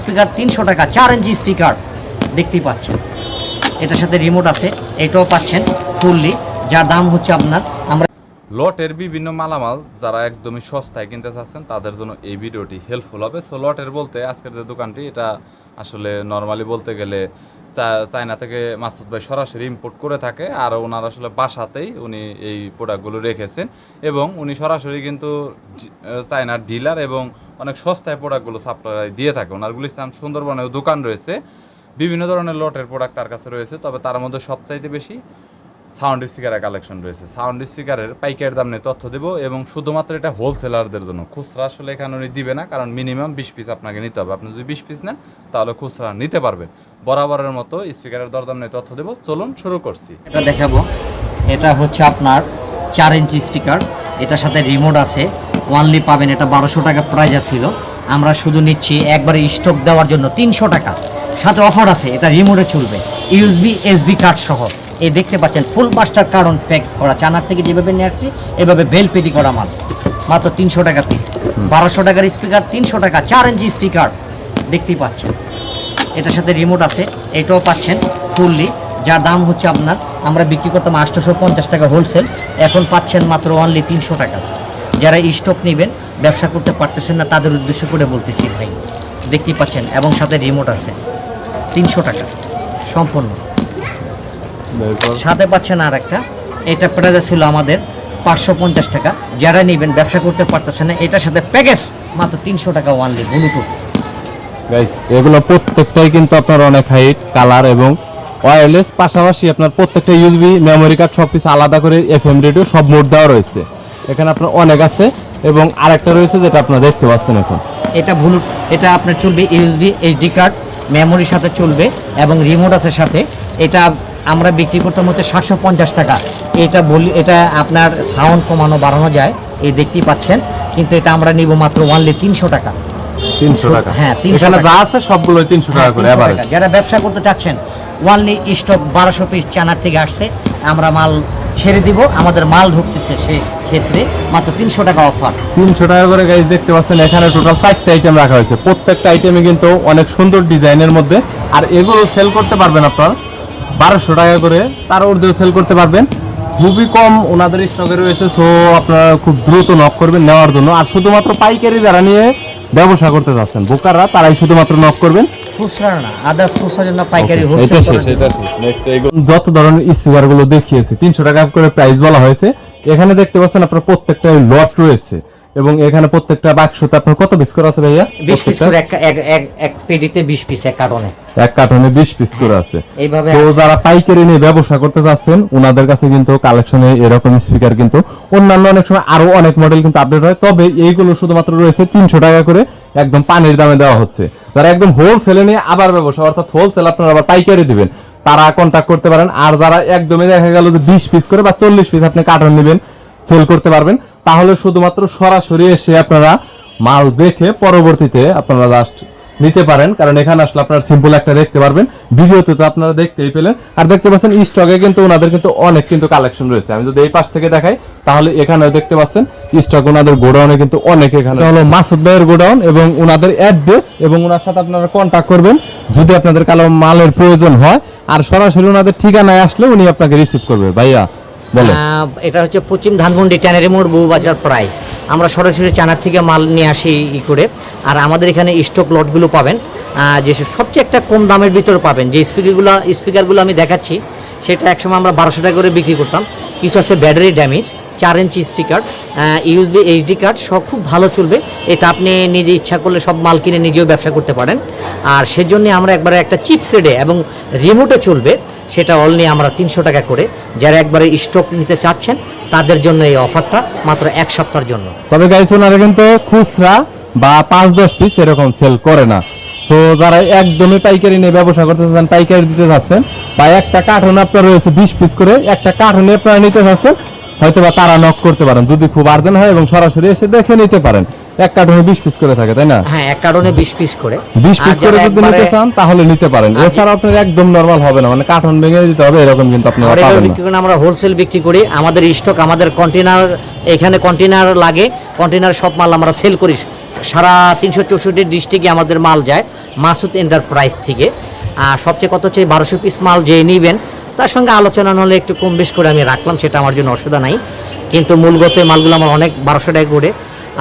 Speaker তিনশো টাকা, চার ইঞ্চি স্পিকার। দেখতেই পাচ্ছেন। এটার সাথে রিমোট আছে, এটাও পাচ্ছেন ফুললি যার দাম হচ্ছে আপনার, আমরা লটের বিভিন্ন মালামাল যারা একদমই সস্তায় কিনতে চাচ্ছেন, তাদের জন্য এই ভিডিওটি হেল্পফুল হবে। সো লটের বলতে আজকের যে দোকানটি, এটা আসলে নর্মালি বলতে গেলে চায়না থেকে মাসুদ ভাই সরাসরি ইম্পোর্ট করে থাকে, আর ওনার আসলে বাসাতেই উনি এই প্রোডাক্টগুলো রেখেছেন। এবং উনি সরাসরি কিন্তু চায়নার ডিলার এবং অনেক সস্তায় প্রোডাক্টগুলো সাপ্লাই দিয়ে থাকে ওনার গুলিস্তান সুন্দরবনেও দোকান রয়েছে। বিভিন্ন ধরনের লটের প্রোডাক্ট তার কাছে রয়েছে, তবে তার মধ্যে সবচাইতে বেশি সাউন্ড স্পিকারের কালেকশন রয়েছে। সাউন্ড স্পিকারের পাইকারি দাম নিয়ে তথ্য দেবো এবং শুধুমাত্র এটা হোলসেলারদের জন্য। খুচরা আসলে এখানে উনি দিবে না, কারণ মিনিমাম বিশ পিস আপনাকে নিতে হবে। আপনি যদি বিশ পিস নেন, তাহলে খুচরা নিতে পারবেন। বরাবরের মতো স্পিকারের দরদাম নিয়ে তথ্য দেবো। চলুন শুরু করছি। এটা দেখাবো। এটা হচ্ছে আপনার চার ইঞ্চি স্পিকার এটার সাথে রিমোট আছে। ওয়ানলি পাবেন, এটা বারোশো টাকা প্রাইস ছিল আমরা শুধু নিচ্ছি একবারে স্টক দেওয়ার জন্য তিনশো টাকা। সাথে অফার আছে, এটা রিমোটে চলবে। ইউএসবি এসবি কার্ড সহ। এই দেখতে পাচ্ছেন ফুল কার্ড অন প্যাক করা। চানার থেকে যেভাবে আসছি, এভাবে বেল পেটি করা মাল। মাত্র তিনশো টাকা পিস বারোশো টাকার স্পিকার তিনশো টাকা, চার ইঞ্চি স্পিকার দেখতেই পাচ্ছেন। এটার সাথে রিমোট আছে, এটাও পাচ্ছেন ফুললি যার দাম হচ্ছে আপনার, আমরা বিক্রি করতাম আটশোশো পঞ্চাশ টাকা হোলসেল এখন পাচ্ছেন মাত্র অনলি তিনশো টাকা। যারা স্টক নেবেন ব্যবসা করতে পারতেছেন না তাদের উদ্দেশ্য করে বলতেছি ভাই দেখতেই পাচ্ছেন এবং সাথে রিমোট আছে তিনশো টাকা সম্পূর্ণ। সাথে পাচ্ছেন আর একটা এটা প্রাইস ছিল আমাদের পাঁচশো পঞ্চাশ টাকা। যারা নেবেন ব্যবসা করতে পারতেছেন না এটার সাথে প্যাকেজ মাত্র তিনশো টাকা ওয়ানলি ব্লুটুথ গাইস এগুলো প্রত্যেকটাই কিন্তু আপনার অনেক হাইট কালার এবং ওয়্যারলেস পাশাপাশি আপনার প্রত্যেকটা ইউএসবি মেমোরি কার্ড সব কিছু আলাদা করে এফ এফএম রেডিও সব মোড দেওয়া রয়েছে। এখানে আপনার অনেক আছে এবং আরেকটা রয়েছে যেটা আপনারা দেখতে পাচ্ছেন এখন। এটা ব্লুট এটা আপনার চলবে ইউএসবি এইচডি কার্ড মেমোরির সাথে চলবে এবং রিমোট আছে সাথে। এটা আমরা বিক্রি করতাম হচ্ছে সাতশো পঞ্চাশ টাকা। এটা বলি এটা আপনার সাউন্ড কমানো বাড়ানো যায় এই দেখতেই পাচ্ছেন। কিন্তু এটা আমরা নিব মাত্র ওয়ানলি তিনশো টাকা। তিনশো টাকা। হ্যাঁ, 300 এখানে টাকা। যা আছে সবগুলো তিনশো টাকা হ্যাঁ, করে 300 এভারেজ টাকা। যারা ব্যবসা করতে চাচ্ছেন ওয়ানলি স্টক বারোশো পিস চানার থেকে আসছে। আমরা মাল ছেড়ে দিব, আমাদের মাল ঢুকতেছে সেই ক্ষেত্রে, মাত্র তিনশো টাকা অফার তিনশো টাকা করে গাইজ দেখতে পাচ্ছেন, এখানে টোটাল চারটে আইটেম রাখা হয়েছে। প্রত্যেকটা আইটেমে কিন্তু অনেক সুন্দর ডিজাইনের মধ্যে। আর এগুলো সেল করতে পারবেন আপনার। বারোশো টাকা করে তার ঊর্ধ্বেও সেল করতে পারবেন। খুবই কম ওনাদের স্টকে রয়েছে সো আপনারা খুব দ্রুত নক করবেন নেওয়ার জন্য। আর শুধুমাত্র পাইকারি যারা নিয়ে ব্যবসা করতে যাচ্ছেন। বোকাররা তারাই শুধুমাত্র নক করবেন। যত ধরনের স্পিকারগুলো দেখিয়েছি তিনশো টাকা করে প্রাইস বলা হয়েছে। এখানে দেখতে পাচ্ছেন আপনার প্রত্যেকটা লট রয়েছে। এবং এখানে প্রত্যেকটা বাক্সতে আপনার কত পিস করে আছে ভাইয়া? বিশ পিস করে এক এক এক পেডিতে বিশ পিস এক কার্টনে। এক কার্টনে বিশ পিস করে আছে। এইভাবে তো যারা পাইকারি নিয়ে ব্যবসা করতে চাচ্ছেন ওনাদের কাছে কিন্তু কালেকশনে এরকম স্পিকার কিন্তু অন্যান্য অনেক সময় আরও অনেক মডেল কিন্তু আপডেট হয়। তবে এইগুলো শুধুমাত্র রয়েছে তিনশো টাকা করে একদম পানির দামে দেওয়া হচ্ছে। যারা একদম হোলসেলে নিয়ে আবার ব্যবসা অর্থাৎ হোলসেল আপনারা আবার পাইকারি দিবেন। তারা কন্ট্যাক্ট করতে পারেন। আর যারা একদমই দেখা গেল যে বিশ পিস করে বা চল্লিশ পিস আপনি কার্টন নেবেন সেল করতে পারবেন। তাহলে শুধুমাত্র সরাসরি এসে আপনারা মাল দেখে পরবর্তীতে আপনারা জাস্ট নিতে পারেন। কারণ এখানে আসলে আপনারা সিম্পল একটা দেখতে পারবেন। ভিডিওতে তো আপনারা দেখতেই পেলেন। আর দেখতে পাচ্ছেন স্টকে কিন্তু ওনাদের কিন্তু অনেক কিন্তু কালেকশন রয়েছে। আমি যদি এই পাশ থেকে দেখাই তাহলে এখানেও দেখতে পাচ্ছেন স্টক ওনাদের গোডাউনে কিন্তু অনেক এখানে হলো মাসুদ ভাইয়ের গোডাউন এবং ওনাদের অ্যাড্রেস এবং ওনার সাথে আপনারা কন্ট্যাক্ট করবেন। যদি আপনাদের কালো মালের প্রয়োজন হয় আর সরাসরি ওনাদের ঠিকানায় আসলে উনি আপনাকে রিসিভ করবে। ভাইয়া এটা হচ্ছে পশ্চিম ধানমন্ডি ট্যানারি মোড়, বউবাজার প্রাইস। আমরা সরাসরি চানার থেকে মাল নিয়ে আসি ই করে। আর আমাদের এখানে স্টক লটগুলো পাবেন। যে সবচেয়ে একটা কম দামের ভিতরে পাবেন। যে স্পিকারগুলো স্পিকারগুলো আমি দেখাচ্ছি, সেটা একসময় আমরা বারোশো টাকা করে বিক্রি করতাম। কিছু আছে ব্যাটারি ড্যামেজ চার ইঞ্চি স্পিকার ইউএসবি এইচডি কার্ড সব খুব ভালো চলবে। এটা আপনি নিজে ইচ্ছা করলে সব মাল কিনে নিজেও ব্যবসা করতে পারেন। আর সেজন্য আমরা একবারে একটা চিপস রেডে এবং রিমোটে চলবে, সেটা অনলি আমরা তিনশো টাকা করে। যারা একবারে স্টক নিতে চাচ্ছেন, তাদের জন্য এই অফারটা মাত্র এক সপ্তাহের জন্য। তবে গাইস ওনারা কিন্তু খুচরা বা পাঁচ দশ পিস এরকম সেল করে না। সো যারা একদমই পাইকারি নিয়ে ব্যবসা করতে চাচ্ছেন, পাইকারি দিতে চাচ্ছেন বা একটা কার্টন আপনার রয়েছে বিশ পিস করে একটা কার্টনে আপনারা নিতে চাচ্ছেন হয়তো বা তারা নক করতে পারেন যদি খুব আর্জেন্ট হয় এবং সরাসরি এসে দেখে নিতে পারেন। এক কার্টনে বিশ পিস করে থাকে তাই না? হ্যাঁ এক কারণে বিশ পিস করে। বিশ আর পিস করে যদি নিতে চান তাহলে নিতে পারেন। এছাড়া আপনার একদম নর্মাল হবে না মানে কার্টন ভেঙে দিতে হবে এরকম কিন্তু আপনারা পাবেন না, আমরা হোলসেল বিক্রি করি আমাদের স্টক আমাদের কন্টেনার এখানে কন্টেনার লাগে কন্টেনার সব মাল আমরা সেল করি। সারা তিনশো চৌষট্টি ডিস্ট্রিক্টে আমাদের মাল যায় মাসুদ এন্টারপ্রাইজ থেকে। আর সবচেয়ে কত হচ্ছে, বারোশো পিস মাল যে নিবেন, তার সঙ্গে আলোচনা হলে একটু কম বেশ করে আমি রাখলাম, সেটা আমার জন্য অসুবিধা নাই। কিন্তু মূলগত মালগুলো আমার অনেক, বারোশো টাকা করে।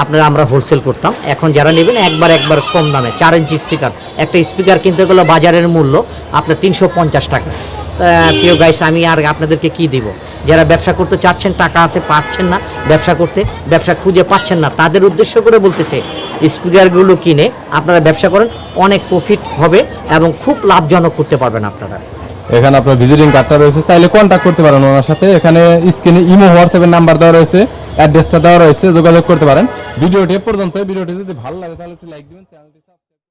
আপনারা আমরা হোলসেল করতাম। এখন যারা নেবেন একবার একবার কম দামে, চার ইঞ্চি স্পিকার একটা স্পিকার কিনতে গেলে বাজারের মূল্য আপনার তিনশো পঞ্চাশ টাকা। প্রিয় গাইস আমি আর আপনাদেরকে কি দিব? যারা ব্যবসা করতে চাচ্ছেন, টাকা আছে, পাচ্ছেন না ব্যবসা করতে, ব্যবসা খুঁজে পাচ্ছেন না, তাদের উদ্দেশ্য করে বলতেছে স্পিকারগুলো কিনে আপনারা ব্যবসা করেন, অনেক প্রফিট হবে এবং খুব লাভজনক করতে পারবেন আপনারা। এখানে আপনার ভিজিটিং কার্ডটা রয়েছে, চাইলে কন্ট্যাক্ট করতে পারেন ওনার সাথে। এখানে স্ক্রিনে ইমো হোয়াটসঅ্যাপের নাম্বার দেওয়া রয়েছে। অ্যাড্রেসটা দেওয়া রয়েছে, যোগাযোগ করতে পারেন। ভিডিওটি পর্যন্ত ভিডিওটি যদি ভালো লাগে, তাহলে একটু লাইক দিবেন, চ্যানেলটি